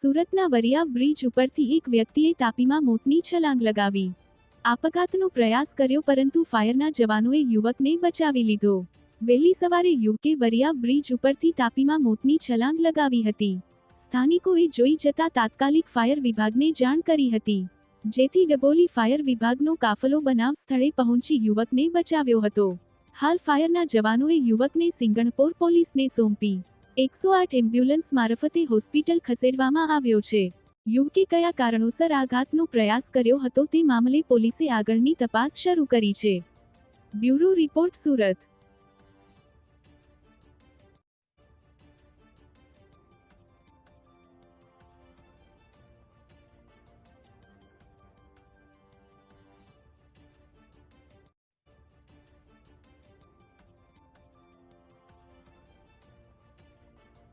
સુરતના વરિયા બ્રિજ ઉપરથી એક વ્યક્તિએ તાપીમાં મોતની છલાંગ લગાવી. આપઘાતનો પ્રયાસ કર્યો પરંતુ ફાયરના જવાનોએ યુવકને બચાવી લીધો. વહેલી સવારે યુવકે વરિયા બ્રિજ ઉપરથી તાપીમાં મોતની છલાંગ લગાવી હતી. સ્થાનિકોએ જોઈ જતા તાત્કાલિક ફાયર વિભાગને જાણ કરી હતી. જેથી ડબોલી ફાયર વિભાગનો કાફલો બનાવ સ્થળે પહોંચી યુવકને બચાવ્યો હતો. હાલ ફાયરના જવાનોએ યુવકને સિંગણપોર પોલીસને સોંપી. એકસો આઠ એમ્બ્યુલન્સ મારફતે હોસ્પિટલ ખસેડવામાં આવ્યો છે. યુવકે કયા કારણોસર આઘાતનો પ્રયાસ કર્યો હતો તે મામલે પોલીસે આગળની તપાસ શરૂ કરી છે. Bureau report Surat.